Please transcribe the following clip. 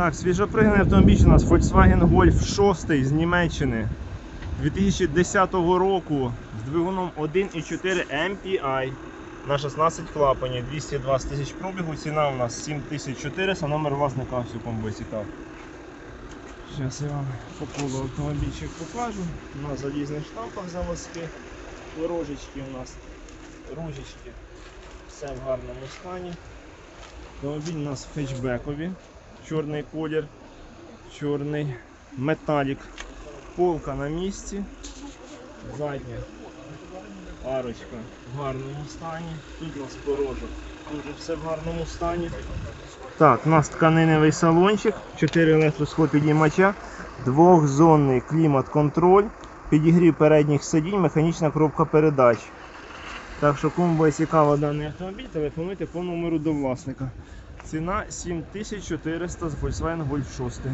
Так, свіжопригнаний автомобіль у нас Volkswagen Golf 6 з Німеччини. 2010 року з двигуном 1.4 MPI на 16 клапанів, 220 тисяч пробігу, ціна у нас 7400, номер власника в цьому цікав. Зараз я вам по колу автомобільчик покажу. На залізних штампах заводських, рожечки у нас, ружечки, все в гарному стані. Автомобіль у нас хетчбекові, чорний колір, чорний металік, полка на місці, задня арочка в гарному стані. Тут у нас порожок, дуже все в гарному стані. Так, у нас тканиневий салончик, 4 електросхопідіймача, двохзонний клімат-контроль, підігрів передніх сидінь, механічна коробка передач. Так що, кому буде цікаво даний автомобіль, телефонуйте по номеру до власника. Ціна 7400 з Volkswagen Golf 6.